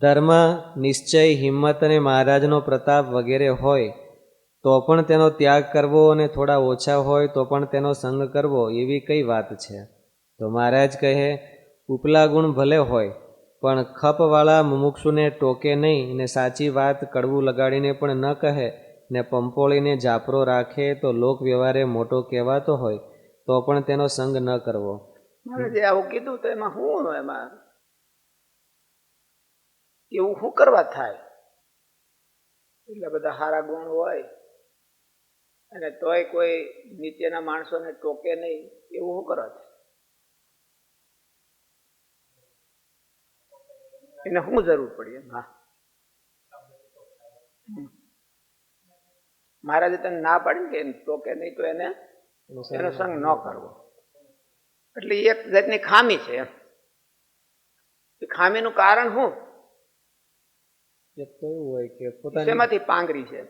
ધર્મ, નિશ્ચય, હિંમત અને મહારાજનો પ્રતાપ વગેરે હોય, તો પણ તેનો ત્યાગ કરવો અને થોડા ઓછા હોય, તો પણ તેનો સંગ કરવો, એવી કઈ વાત છે? તો મહારાજ કહે, ઉપલા ગુણ ભલે હોય, પણ ખપવાળા મુમુક્ષુને ટોકે નહીં ને સાચી વાત કડવું લગાડીને પણ ન કહે ને પંપોળીને જાપરો રાખે તો લોક વ્યવહારે મોટો કહેવાતો હોય, તો પણ તેનો સંગ ન કરવો. મારે જે આવું કીધું તો એમાં શું એમાં? એવું શું કરવા થાય? એટલા બધા સારા ગુણ હોય. અને તોય કોઈ નીચેના માણસોને ટોકે નહીં. એવું શું કરવા થાય એને શું જરૂર પડી એમ? હા. મહારાજે તને ના પાડી કે ટોકે નહીં તો એને એનો સંગ ન કરવો. એટલે એક જાતની ખામી છે એમ. ખામીનું કારણ શું? એક તો એવું હોય કે પોતાની પાંગરી છે?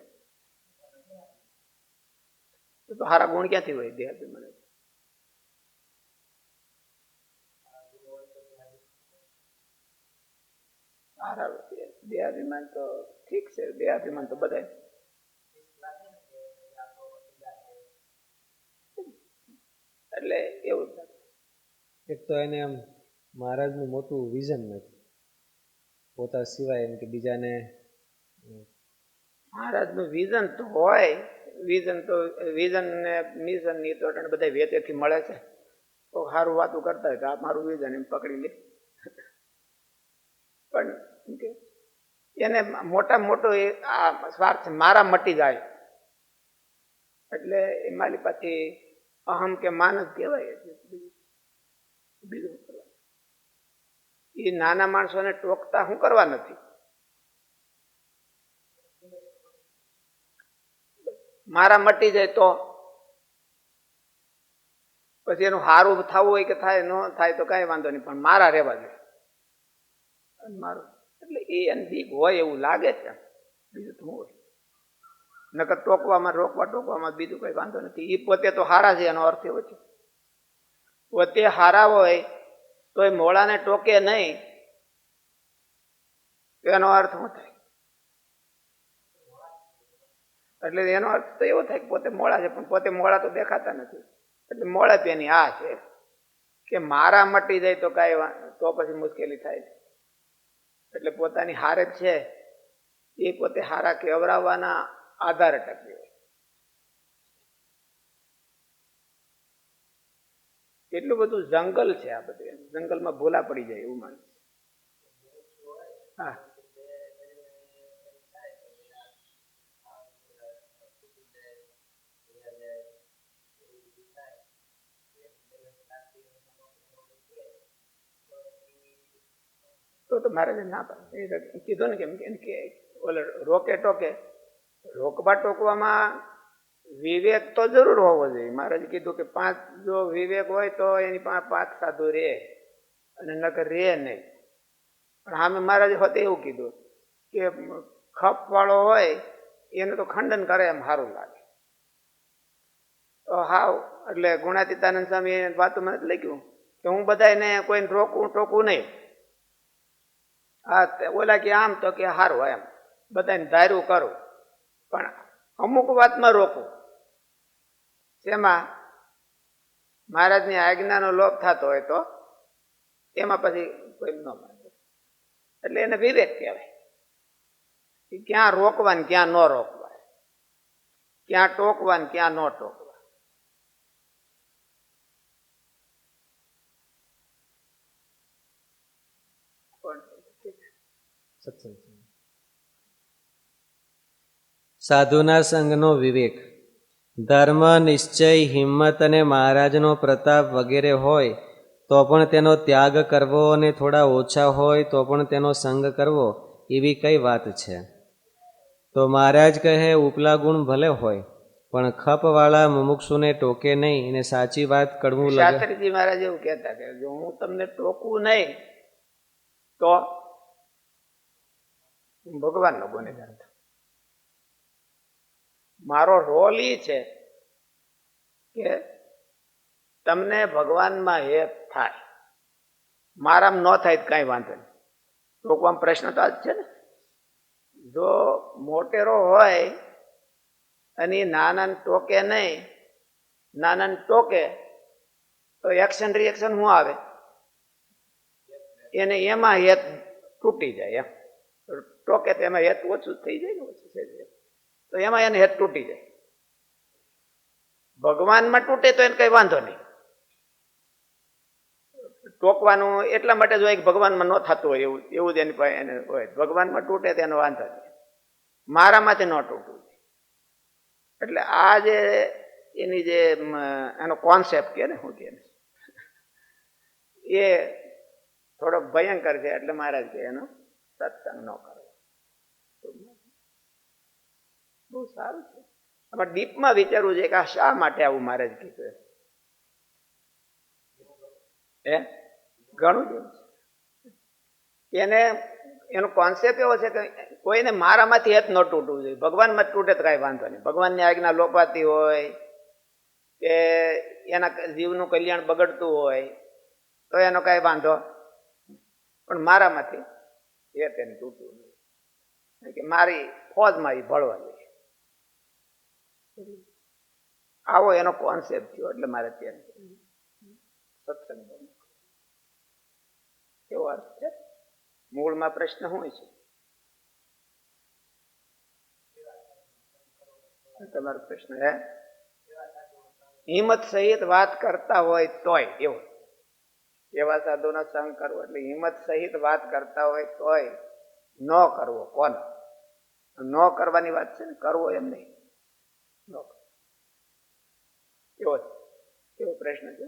તો હારા સારા ગુણ ક્યાંથી હોય દેહાદી મને સારા દેહાભિમાન તો ઠીક છે દેહાભિમાન તો બધા એટલે એવું એક તો એને એમ મહારાજનું મોટું વિઝન નથી. પોતા સિવાય એમ કે બીજાને મહારાજનું વિઝન તો હોય વિઝન તો વિઝન ને મિશનની તો બધા વેચેથી મળે છે. તો સારું વાતું કરતા હોય તો આ મારું વિઝન એમ પકડી લે. પણ કે એને મોટા મોટો એ આ સ્વાર્થ મારા મટી જાય. એટલે એ મારી પાછી અહમ કે માનસ કહેવાય. બીજું? એ નાના માણસોને ટોકતા શું કરવા નથી. મારા મટી જાય તો પછી એનું સારું થવું હોય કે થાય, ન થાય તો કાંઈ વાંધો નહીં, પણ મારા રહેવા જોઈએ મારું, એટલે એ એને દીપ હોય એવું લાગે છે. બીજું તો હોય? નકર ટોકવામાં, રોકવા, ટોકવામાં બીજું કઈ વાંધો નથી. એ પોતે તો હારા છે, એનો અર્થ એવો છે. પોતે હારા હોય તો એ મોળાને ટોકે નહીં એનો અર્થ શું થાય? એટલે એનો અર્થ તો એવો થાય કે પોતે મોળા છે, પણ પોતે મોળા તો દેખાતા નથી. એટલે મોળા પેની આ છે કે મારા મટી જાય તો કાંઈ તો પછી મુશ્કેલી થાય છે. એટલે પોતાની હારે છે, એ પોતે હારા કેવરાવવાના આધારે ટકી એટલું બધું જંગલ છે આ બધું. જંગલમાં ભોલા પડી જાય એવું માને હા. તો તો મારે ના પાડે. કીધું ને કેમ કે રોકે ટોકે રોકવા ટોકવામાં વિવેક તો જરૂર હોવો જોઈએ. મહારાજે કીધું કે પાંચ જો વિવેક હોય તો એની પાસે પાંચ સાધુ રે અને નકર રે નહીં. પણ સામે મહારાજ હોતે એવું કીધું કે ખપ વાળો હોય એનું તો ખંડન કરે એમ સારું લાગે. તો હાવ, એટલે ગુણાતીતાનંદ સ્વામી એ વાતો મને લખ્યું કે હું બધાને કોઈને રોકવું ટોકવું નહીં. હા ઓલા કે આમ તો કે સારું એમ. બધાને ધાર્યું કરું. પણ અમુક વાતમાં રોકવું શેમાં મહારાજની આજ્ઞાનો લોપ થતો હોય તો એમાં પછી કોઈ ન માને એટલે એને વિવેક કહેવાય કે ક્યાં રોકવા ને ક્યાં ન રોકવા ક્યાં ટોકવા ને ક્યાં ન ટોકવા. સાધુના સંઘનો વિવેક. ધર્મ, નિશ્ચય, હિંમત અને મહારાજનો પ્રતાપ વગેરે હોય, તો પણ તેનો ત્યાગ કરવો અને થોડા ઓછા હોય, તો પણ તેનો સંગ કરવો, એવી કઈ વાત છે? તો મહારાજ કહે, ઉપલા ગુણ ભલે હોય, પણ ખપવાળા મુમુક્ષુને ટોકે નહીં અને સાચી વાત કડવું લાગે. મહારાજ એવું કહેતા કે જો હું તમને ટોકું નહીં, તો ભગવાનનો ગુનેગાર મારો રોલ એ છે કે તમને ભગવાનમાં હેત થાય. મારામાં ન થાય કાંઈ વાંધો નહીં. ટોકવામાં પ્રશ્ન તો જ છે ને. જો મોટેરો હોય અને નાના ટોકે નહીં નાના ટોકે, તો એક્શન રિએક્શન શું આવે? એને એમાં હેત તૂટી જાય એમ. ટોકે તેમાં હેત ઓછું થઈ જાય ને, ઓછું થઈ જાય તો એમાં એને હેત તૂટી જાય. ભગવાનમાં તૂટે તો એને કઈ વાંધો નહીં. ટોકવાનું એટલા માટે જો એક ભગવાનમાં ન થતું હોય, એવું એવું જ એની એને હોય. ભગવાનમાં તૂટે તો એનો વાંધો નહીં. મારામાંથી ન તૂટવું એટલે આ જે એની જે એનો કોન્સેપ્ટ કે ને હું કે એ થોડોક ભયંકર છે, એટલે મહારાજ કે એનો સત્સંગ ન કરવો બહુ સારું છે. આમાં ડીપમાં વિચારવું છે કે આ શા માટે આવું મહારાજ કીધું એ ઘણું છે. એને, એનો કોન્સેપ્ટ એવો છે કે કોઈને મારામાંથી હેત ન તૂટવું જોઈએ. ભગવાનમાં જ તૂટે તો કાંઈ વાંધો નહીં. ભગવાનની આજ્ઞા લોપાતી હોય કે એના જીવનું કલ્યાણ બગડતું હોય તો એનો કાંઈ વાંધો પણ મારામાંથી હેત એને તૂટવું જોઈએ. કે મારી ફોજમાં એ ભળવા જોઈએ આવો એનો કોન્સેપ્ટ થયો એટલે મારે ત્યાં સત્સંગ એવો અર્થ છે? મૂળમાં પ્રશ્ન શું છે? તમારો પ્રશ્ન હે? હિંમત સહિત વાત કરતા હોય તોય, એવું. એવા સાધુનો સંગ કરવો એટલે હિંમત સહિત વાત કરતા હોય તોય ન કરવો. કોનો? ન કરવાની વાત છે ને, કરવો એમ નહીં. એવો એવો પ્રશ્ન છે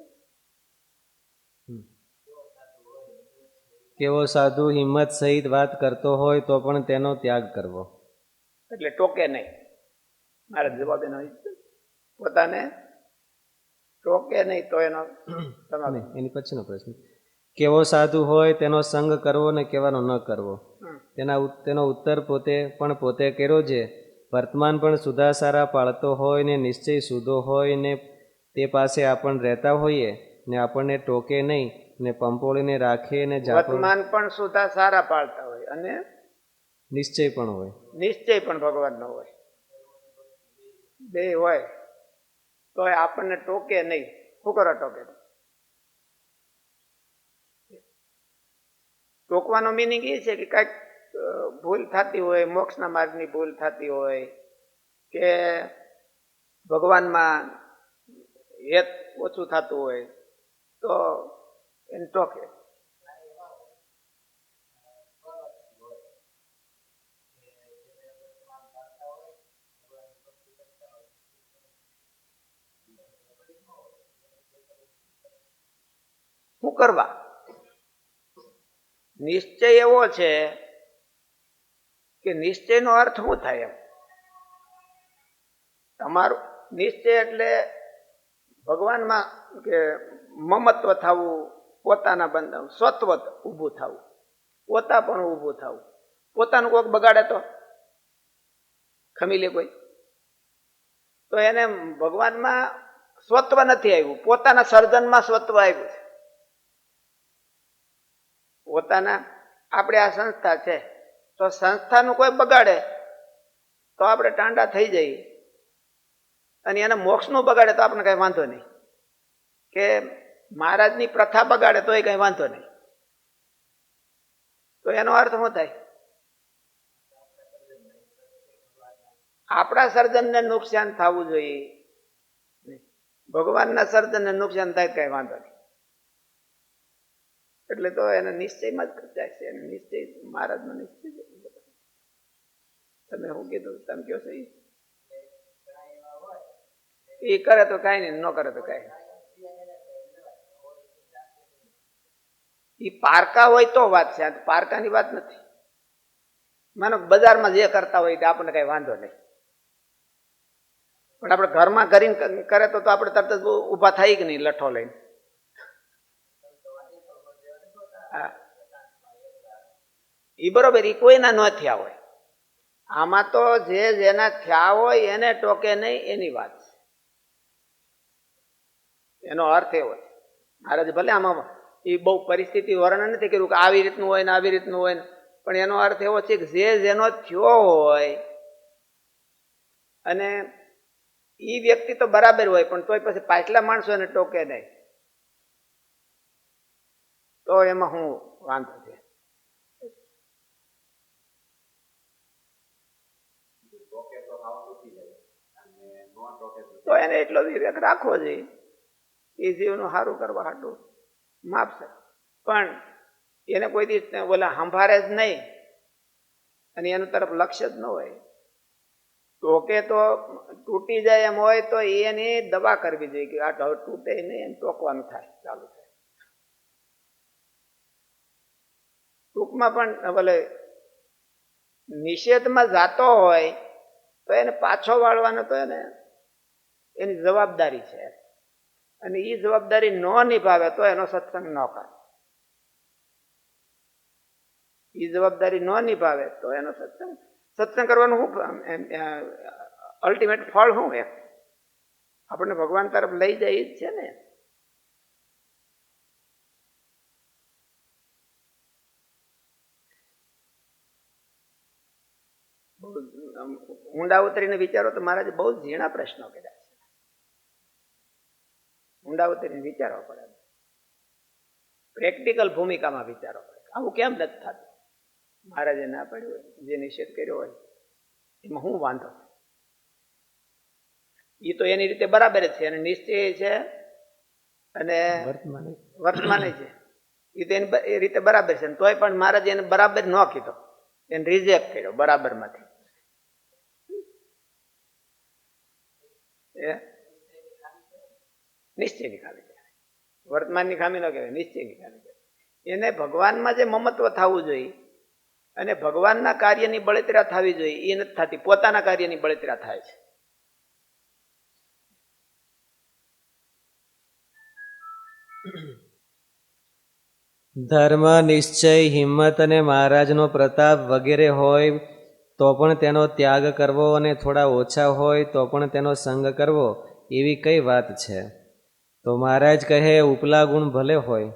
કેવો સાધુ હિંમત સહિત વાત કરતો હોય તો પણ તેનો ત્યાગ કરવો. એટલે ટોકે નહીં. મારે જવાબ એનો. પોતાને ટોકે નહીં તો એનો તમારો એની પછીનો પ્રશ્ન. કેવો સાધુ હોય તેનો સંગ કરવો ને કેવાનો ન કરવો. તેના તેનો ઉત્તર પોતે પણ પોતે કર્યો છે. વર્તમાન પણ સુધા સારા પાળતો હોય ને નિશ્ચય સુધો હોય ને તે પાસે આપણ રહેતા હોઈએ ને આપણને ટોકે નહીં ને પંપોળીને રાખે ને વર્તમાન પણ સુધા સારા પાળતા હોય અને નિશ્ચય પણ હોય. નિશ્ચય પણ ભગવાનનો હોય. બે હોય તો આપણને ટોકે નહીં. શું ટોકે? ટોકવાનો મિનિંગ એ છે કે કાંઈક ભૂલ થતી હોય, મોક્ષના માર્ગની ભૂલ થતી હોય, કે ભગવાનમાં હેત ઓછું થતું હોય, તો એને ટોકે. શું કરવા? નિશ્ચય એવો છે કે નિશ્ચયનો અર્થ શું થાય એમ? તમારું નિશ્ચય એટલે ભગવાનમાં કે મમત્વ થવું, પોતાના બંધ, સ્વત્વ ઊભું થવું. પોતા પણ ઊભું થવું. પોતાનું કોઈક બગાડે તો? ખમી લે કોઈ? તો એને ભગવાનમાં સ્વત્વ નથી આવ્યું. પોતાના સર્જનમાં સ્વત્વ આવ્યું છે. પોતાના, આપણે આ સંસ્થા છે તો સંસ્થાનું કોઈ બગાડે, તો આપણે ટાંડા થઈ જઈએ. અને એને મોક્ષનું બગાડે તો આપણે કંઈ વાંધો નહીં. કે મહારાજની પ્રથા બગાડે તો એ કઈ વાંધો નહીં. તો એનો અર્થ શું થાય? આપણા સર્જનને નુકસાન થવું જોઈએ. ભગવાનના સર્જનને નુકસાન થાય કંઈ વાંધો નહીં. એટલે તો એને નિશ્ચયમાં જ જાય છે. એને નિશ્ચય, મહારાજનો નિશ્ચય. તમે શું કીધું તમે કહો છો એ કરે તો કાંઈ નહીં, ન કરે તો કઈ. ઈ પારકા હોય તો વાત છે પારકાની વાત નથી. માનો બજારમાં જે કરતા હોય તે આપણને કઈ વાંધો નહીં. પણ આપણે ઘરમાં કરીને કરે તો તો આપણે તરત જ ઊભા થાય કે નહીં લઠ્ઠો લઈને? હા. ઈ બરોબર એ કોઈના ન થયા હોય. આમાં તો જે જેના થયા હોય એને ટોકે નહીં, એની વાત છે. એનો અર્થ એવો છે. મહારાજ ભલે આમાં એ બહુ પરિસ્થિતિ વર્ણન નથી કર્યું કે આવી રીતનું હોય ને આવી રીતનું હોય ને, પણ એનો અર્થ એવો છે કે જે જેનો થયો હોય અને એ વ્યક્તિ તો બરાબર હોય, પણ તોય પછી પાછલા માણસો એને ટોકે નહીં. તો એમાં હું વાંધો છે તો એને એટલો વિવેક રાખવો જોઈએ. એ જીવનું સારું કરવા હાટું માપશે પણ એને કોઈ ઓલા સંભાળે જ નહીં. અને એનું તરફ લક્ષ્ય જ ન હોય. ટોકે તો તૂટી જાય એમ હોય તો એની દવા કરવી જોઈએ કે આ તૂટે નહીં ટોકવાનું થાય, ચાલુ થાય. ટૂંકમાં પણ ભલે નિષેધમાં જાતો હોય તો એને પાછો વાળવાનો તો એને એની જવાબદારી છે. અને એ જવાબદારી ન નિભાવે તો એનો સત્સંગ ન કરે. એ જવાબદારી ન નિભાવે તો એનો સત્સંગ સત્સંગ કરવાનું શું અલ્ટિમેટ ફળ શું એમ આપણને ભગવાન તરફ લઈ જાય જ છે ને. ઊંડા ઉતરીને વિચારો તો મહારાજે બહુ ઝીણા પ્રશ્નો કર્યા. ઊંડા ઉતરીને વિચારવા પડે. પ્રેક્ટિકલ ભૂમિકામાં વિચારવા પડે આવું કેમ નથી થતું? મહારાજે ના પાડ્યું હોય જે નિષેધ કર્યો હોય એમાં હું વાંધો એ તો એની રીતે બરાબર જ છે અને નિશ્ચય છે અને વર્તમાને છે. એ તો એની એ રીતે બરાબર છે તોય પણ મહારાજ એને બરાબર ન કીધો. એને રિજેક્ટ કર્યો બરાબરમાંથી. એ નિશ્ચયની ખામી કહેવાય. વર્તમાનની ખામી ન કહેવાય નિશ્ચયની ખામી કહેવાય. એને ભગવાનમાં જે મમત્વ થવું જોઈએ અને ભગવાનના કાર્યની બળતરા થવી જોઈએ એ નથી થતી. પોતાના કાર્યની બળતરા થાય છે. ધર્મ, નિશ્ચય, હિંમત અને મહારાજનો પ્રતાપ વગેરે હોય તો પણ તેનો ત્યાગ કરવો અને થોડા ઓછા હોય તો પણ તેનો સંગ કરવો, એવી કઈ વાત છે? તો મહારાજ કહે, ઉપલા ગુણ ભલે હોય,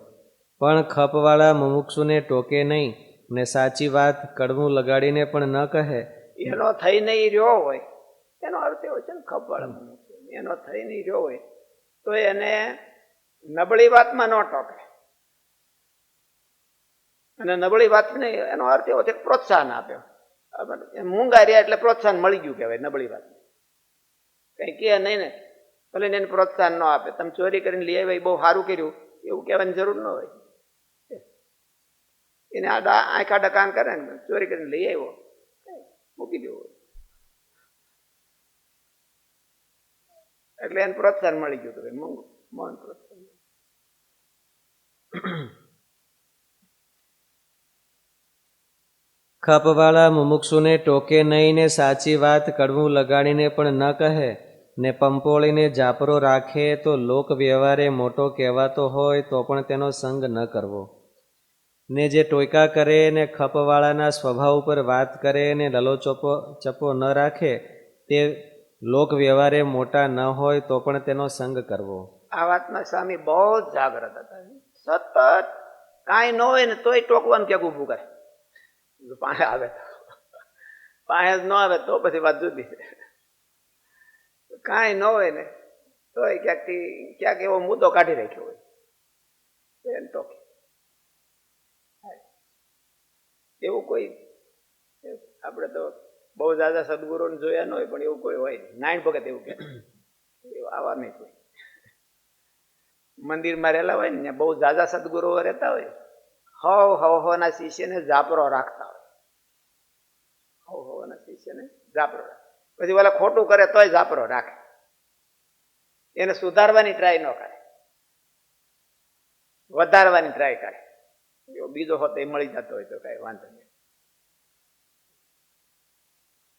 પણ ખપવાળા મુમુક્ષુને ટોકે નહીં ને સાચી વાત કડવું લગાડીને પણ ન કહે. એનો થઈ નહીં રહ્યો હોય. એનો અર્થ એવો છે ને, ખપવાળા મુમુક્ષુ એનો થઈ નહીં રહ્યો હોય, તો એને નબળી વાતમાં ન ટોકે. અને નબળી વાતને એનો અર્થ એવો છે પ્રોત્સાહન આપ્યો મૂંગા રહ્યા એટલે પ્રોત્સાહન મળી ગયું કહેવાય, નબળી વાત કંઈ કે નહીં ને ભલે એને પ્રોત્સાહન ન આપે. તમે ચોરી કરીને લઈ આવ્યા બહુ સારું કર્યું. એવું કહેવાની જરૂર ન હોય. એને આડા આંખા ડકાન કરે ને, ચોરી કરીને લઈ આવ્યો. મૂકી દેવો એટલે એને પ્રોત્સાહન મળી ગયું હતું. મૌન મૌન પ્રોત્સાહન. ખપવાળા મુમુક્ષુને ટોકે નહીં ને સાચી વાત કડવું લગાડીને પણ ન કહે. ને પંપોળીને જાપરો રાખે તો લોક વ્યવહારે મોટો કહેવાતો હોય તો પણ તેનો સંગ ન કરવો. ને જે ટોયકા કરે ને ખપવાળાના સ્વભાવ ઉપર વાત કરે ને લલોચોપો ચપો ન રાખે તે લોક વ્યવહારે મોટા ન હોય તો પણ તેનો સંગ કરવો. આ વાતમાં સ્વામી બહુ જાગ્રત હતા. સતત કાંઈ ન હોય ને તોય ટોકવાનું ક્યાંક ઊભું કરે. પાસે આવે પાસે ન આવે તો પછી વાત જુદી. છે કાંઈ ન હોય ને, તોય ક્યાંકથી, ક્યાંક એવો મુદ્દો કાઢી રાખ્યો હોય. તો એવું કોઈ, આપણે તો બહુ દાદા સદગુરુને જોયા ન હોય, પણ એવું કોઈ હોય નહીં. ભગત એવું કે આવા નહીં કોઈ. મંદિરમાં રહેલા હોય ને બહુ દાદા સદગુરુઓ રહેતા હોય, હવ હવ, હવના શિષ્યને જાપરો રાખતા હોય. હવ, હવના શિષ્યને જાપરો રાખે પછી ઓલા ખોટું કરે તોય ઝાપરો રાખે. એને સુધારવાની ટ્રાય ન કરે. વધારવાની ટ્રાય કરે. બીજો હોત એ મળી જતો હોય તો કઈ વાંધો નહીં.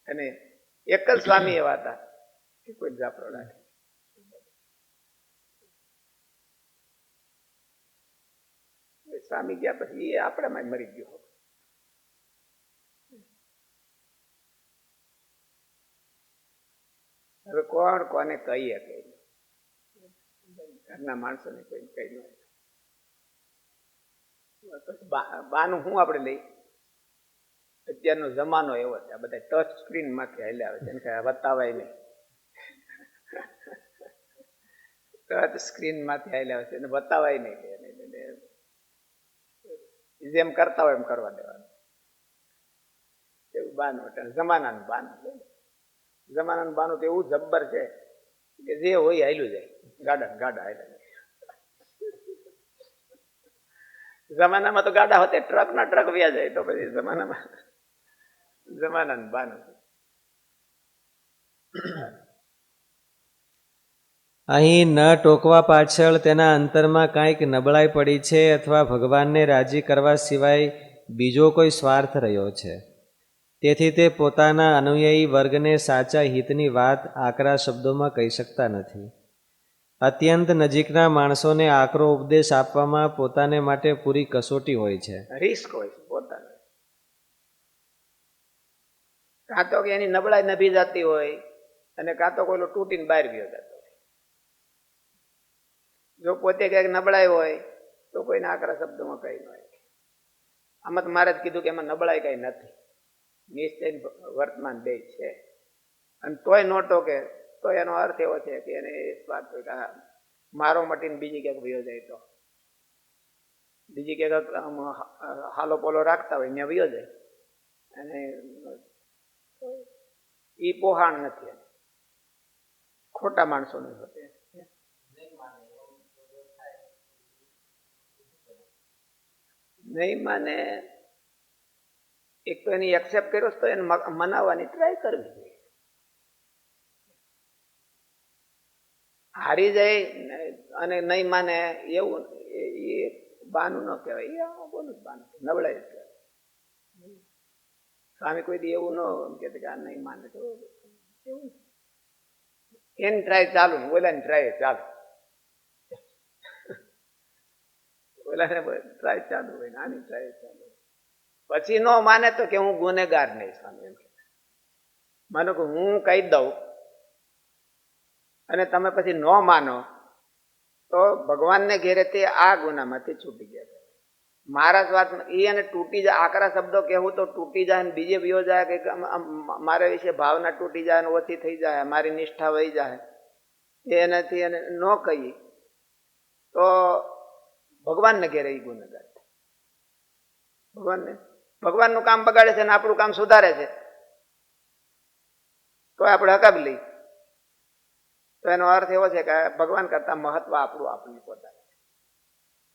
અને એક જ સ્વામી એવા હતા કે કોઈ ઝાપરો રાખે. સ્વામી ગયા પછી એ આપણામાં મરી ગયો. હવે કોણ કોને કહીએ કે ઘરના માણસોને કોઈ બા- બાનું શું આપણે લઈ? અત્યારનો જમાનો એવો છે. આ બધા ટચ સ્ક્રીનમાંથી હાલ્યા આવે છે. એને કઈ બતાવાય નહીં. ટચ સ્ક્રીનમાંથી હાલ્યા આવે છે. એને બતાવાય નહીં જેમ કરતા હોય એમ કરવા દેવાનું. એવું બાનું જમાનાનું બાનું. જમાનાનું બાનું તો એવું જબ્બર છે કે જે હોય હાલ્યું જાય. ગાડા ગાડા હાલ્યા જમાનામાં તો ગાડા હોતે ટ્રક ના ટ્રક વ્યા જાય તો પછી જમાનામાં જમાનાનું બાનું અહીં ન ટોકવા પાછળ તેના અંતરમાં કાંઈક નબળાઈ પડી છે અથવા ભગવાનને રાજી કરવા સિવાય બીજો કોઈ સ્વાર્થ રહ્યો છે. તેથી તે પોતાના અનુયાયી વર્ગને સાચા હિતની વાત આકરા શબ્દોમાં કહી શકતા નથી. અત્યંત નજીકના માણસોને આકરો ઉપદેશ આપવામાં પોતાને માટે પૂરી કસોટી હોય છે. રિસ્ક હોય છે, પોતાને. કાં તો કે એની નબળાઈ નભી જતી હોય, અને કાં તો કોઈ તૂટીને બહાર ગયો જતો હોય. જો પોતે ક્યાંક નબળાઈ હોય, તો કોઈને આકરા શબ્દોમાં કહી ન હોય. આમાં તો મારે જ કીધું કે એમાં નબળાઈ કંઈ નથી. નિશ્ચય વર્તમાન બે છે. અને તોય નો ટોકે તો એનો અર્થ એવો છે કે એને કે મારો મટીને બીજી ક્યાંક વયો જાય તો. બીજી ક્યાંક હાલો પોલો રાખતા હોય, ત્યાં વયો જાય. અને એ પોહાણ નથી ખોટા માણસો નહીં હોતે. નહીં માને એક તો એની એક્સેપ્ટ કર્યો તો એને મનાવવાની ટ્રાય કરવી હારી જાય અને નહીં માને એવું એ- બાનું ન કહેવાય. એ બોલું બાનું. નબળાઈ જ કહેવાય. સ્વામી કોઈ દી એવું ન કે આ નહીં માને તો એની ટ્રાય ચાલુ ઓલાની ટ્રાય ચાલુ. ઓલાને ટ્રાય ચાલુ હોય નાની ટ્રાય ચાલુ હોય. પછી ન માને તો કે હું ગુનેગાર નહીં સ્વામી એમ માનો કે હું કહી દઉં અને તમે પછી ન માનો, તો ભગવાનને ઘેરે તે આ ગુનામાંથી છૂટી ગયા. મારા સ્વાર્થમાં એ અને તૂટી જાય, આકરા શબ્દો કહેવું તો તૂટી જાય ને બીજે વિયો જાય કે મારા વિશે ભાવના તૂટી જાય ને ઓછી થઈ જાય, મારી નિષ્ઠા વહી જાય એનાથી એને ન કહીએ તો ભગવાનને ઘેરે એ ગુનેગાર. ભગવાનને ભગવાનનું કામ બગાડે છે ને આપણું કામ સુધારે છે. તો આપણે હકાવી લઈએ. તો એનો અર્થ એવો છે કે ભગવાન કરતા મહત્વ આપણું આપણને પોતાને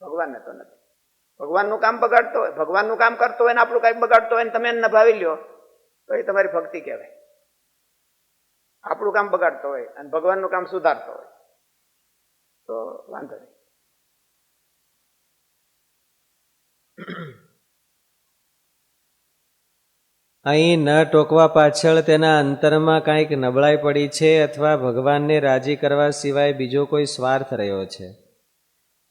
ભગવાનને તો નથી. ભગવાનનું કામ બગાડતો હોય, ભગવાનનું કામ કરતો હોય ને આપણું કાંઈક બગાડતો હોય ને તમે એને નભાવી લ્યો, તો એ તમારી ભક્તિ કહેવાય. આપણું કામ બગાડતો હોય અને ભગવાનનું કામ સુધારતો હોય. તો વાંધો નહીં. અહીં ન ટોકવા પાછળ તેના અંતરમાં કાંઈક નબળાઈ પડી છે અથવા ભગવાનને રાજી કરવા સિવાય બીજો કોઈ સ્વાર્થ રહ્યો છે.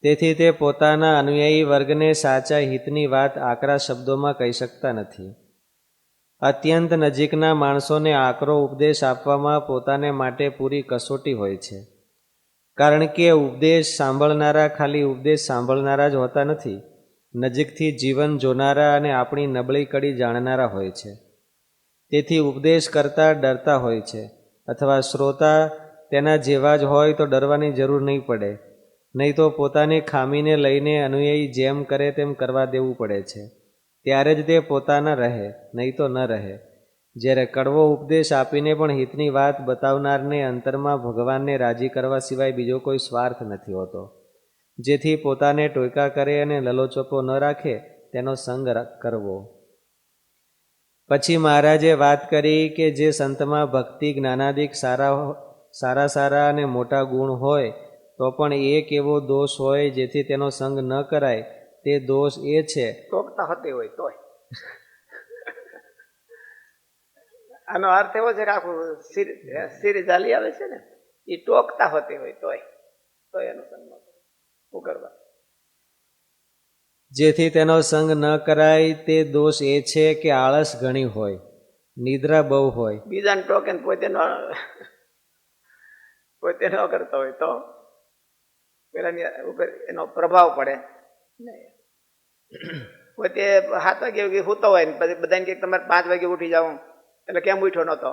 તેથી તે પોતાના અનુયાયી વર્ગને સાચા હિતની વાત આકરા શબ્દોમાં કહી શકતા નથી. અત્યંત નજીકના માણસોને આકરો ઉપદેશ આપવામાં પોતાને માટે પૂરી કસોટી હોય છે. કારણ કે ઉપદેશ સાંભળનારા ખાલી ઉપદેશ સાંભળનારા જ હોતા નથી. નજીકથી જીવન જોનારા અને આપણી નબળી કડી જાણનારા હોય છે. તેથી ઉપદેશ કરતા ડરતા હોય છે, અથવા શ્રોતા તેના જેવા જ હોય તો ડરવાની જરૂર નહીં પડે. નહીં તો પોતાની ખામીને લઈને અનુયાયી જેમ કરે તેમ કરવા દેવું પડે છે. ત્યારે જ તે પોતાના રહે, નહીં તો ન રહે. જ્યારે કડવો ઉપદેશ આપીને પણ હિતની વાત બતાવનારને અંતરમાં ભગવાનને રાજી કરવા સિવાય બીજો કોઈ સ્વાર્થ નથી હોતો. જેથી પોતાને ટોયકા કરે અને લલોચપો ન રાખે, તેનો સંગ કરવો. પછી મહારાજે વાત કરી કે જે સંતમાં ભક્તિ જ્ઞાનાદિક સારા સારા સારા અને મોટા ગુણ હોય, તો પણ એક એવો દોષ હોય જેથી તેનો સંગ ન કરાય. તે દોષ એ છે. ટોકતા હતી હોય તોય. આનો અર્થ એવો છે કે આખું સિરી ચાલી આવે છે ને એ ટોકતા હોતી હોય તોય. તો એનો સંગ કરવા? જેથી તેનો સંગ ન કરાય તે દોષ એ છે કે આળસ ઘણી હોય નિદ્રા બહુ હોય. બીજાને ટોકે પોતે ન પોતે ન કરતો હોય તો પેલાની ઉપર એનો પ્રભાવ પડે. પોતે સાત વાગે વાગે સૂતો હોય ને પછી બધાને કે તમારે પાંચ વાગે ઉઠી જાવ એટલે કેમ ઉઠ્યો નતો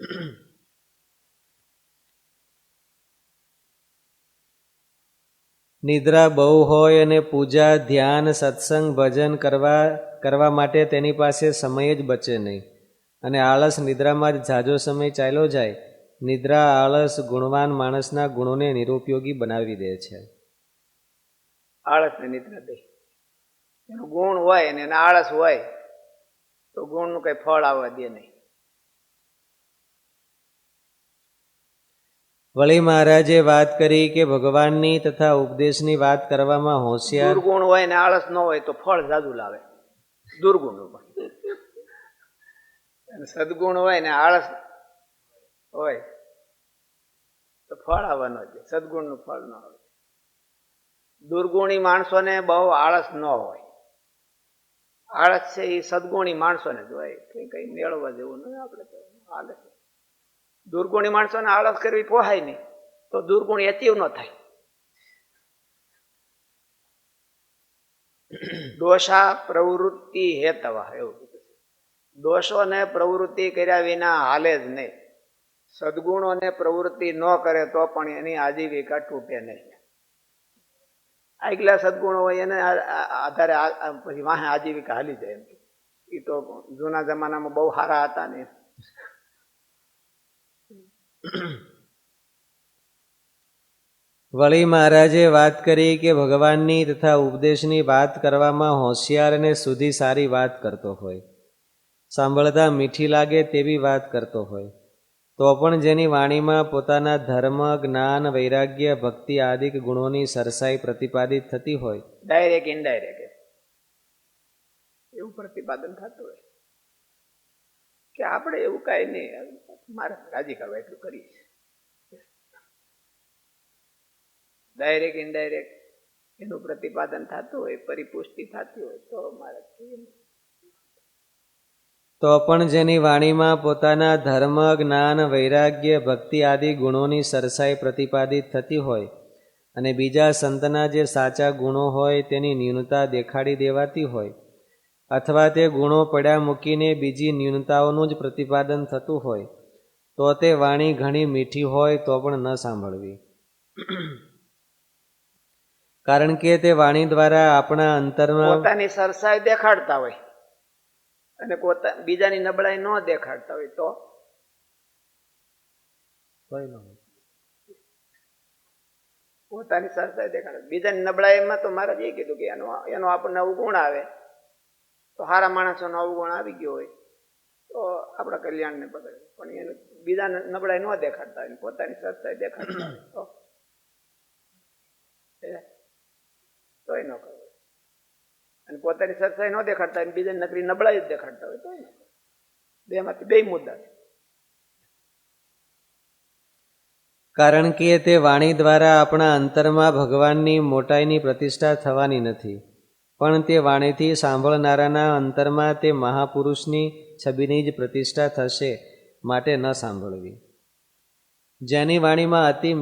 નિદ્રા બહુ હોય અને પૂજા, ધ્યાન, સત્સંગ, ભજન કરવા કરવા માટે તેની પાસે સમય જ બચે નહીં. અને આળસ નિદ્રામાં જ ઝાઝો સમય ચાલ્યો જાય, નિદ્રા, આળસ ગુણવાન માણસના ગુણોને નિરુપયોગી બનાવી દે છે. આળસ ને નિદ્રા દે. એનો ગુણ હોય ને એના આળસ હોય, તો ગુણનું કંઈ ફળ આવવા દે નહીં. વળી મહારાજે વાત કરી કે ભગવાનની તથા ઉપદેશની વાત કરવામાં હોશિયાર. દુર્ગુણ હોય ને આળસ ન હોય તો ફળ જાદુ લાવે. દુર્ગુણ સદગુણ હોય ને આળસ હોય તો ફળ આવવાનો છે સદગુણનું ફળ ન આવે. દુર્ગુણી માણસોને બહુ આળસ ન હોય. આળસ છે એ સદગુણી માણસોને જ કઈ કઈ મેળવવા જેવું નહીં આપણે તો. હાલે દુર્ગુણી માણસોને આળસ કરવી પોહાય નહીં. તો દુર્ગુણ એચિવ ન થાય. દોષા પ્રવૃત્તિ હેતવા, એવું દોષોને પ્રવૃત્તિ કર્યા વિના હાલે જ નહીં. સદગુણોને પ્રવૃત્તિ ન કરે તો પણ એની આજીવિકા તૂટે નહીં. આગલા સદગુણો હોય એને આધારે પછી વાહે આજીવિકા હાલી જાય એમ એ તો જૂના જમાનામાં બહુ સારા હતા ને. વળી મહારાજે વાત કરી કે ભગવાનની તથા ઉપદેશની વાત કરવામાં હોશિયાર અને સુધી સારી વાત કરતો હોય. સાંભળતા મીઠી લાગે તેવી વાત કરતો હોય. તો પણ જેની વાણીમાં પોતાના ધર્મ, જ્ઞાન, વૈરાગ્ય, ભક્તિ આદિક ગુણોની સરસાઈ પ્રતિપાદિત થતી હોય. ડાયરેક્ટ ઇનડાયરેક્ટ એવું પ્રતિપાદન થતું હોય. કે આપણે એવું કાંઈ નહીં. મારે રાજી કરવા એટલું કરીશ ડાયરેક્ટ ઇનડાયરેક્ટ એનું પ્રતિપાદન થતું હોય, પરિપુષ્ટિ થતી હોય, તો મારે તો પણ જેની વાણીમાં પોતાના ધર્મ, જ્ઞાન, વૈરાગ્ય, ભક્તિ આદિ ગુણોની સરસાઈ પ્રતિપાદિત થતી હોય અને બીજા સંતના જે સાચા ગુણો હોય તેની ન્યૂનતા દેખાડી દેવાતી હોય અથવા તે ગુણો પડ્યા મૂકીને બીજી ન્યૂનતાઓનું જ પ્રતિપાદન થતું હોય તો તે વાણી ઘણી મીઠી હોય તો પણ ન સાંભળવી. કારણ કે તે વાણી દ્વારા આપણા અંતરમાં પોતાની સરસાઈ દેખાડતા હોય અને પોતા બીજાની નબળાઈ ન દેખાડતા હોય તો? પોતાની સરસાઈ દેખાડે. બીજાની નબળાઈમાં તો મારે એ કીધું કે એનો એનો આપણને અવગુણ આવે. તો સારા માણસોનો અવગુણ આવી ગયો હોય, તો આપણા કલ્યાણને બગડે. પણ એને બીજા નબળાઈ ન દેખાડતા હોય, પોતાની સરસાઈ દેખાડતા હોય, તો એ ન કરવું અને પોતાની સરસાઈ ન દેખાડતા હોય, બીજાની નકરી નબળાઈ જ દેખાડતા હોય તો બેમાંથી બે મુદ્દા છે. કારણ કે તે વાણી દ્વારા આપણા અંતરમાં ભગવાનની મોટાઈની પ્રતિષ્ઠા થવાની નથી. પણ તે વાણીથી સાંભળનારાના અંતરમાં તે મહાપુરુષની છબીની જ પ્રતિષ્ઠા થશે માટે ન સાંભળવી. જેની વાણીમાં અતિ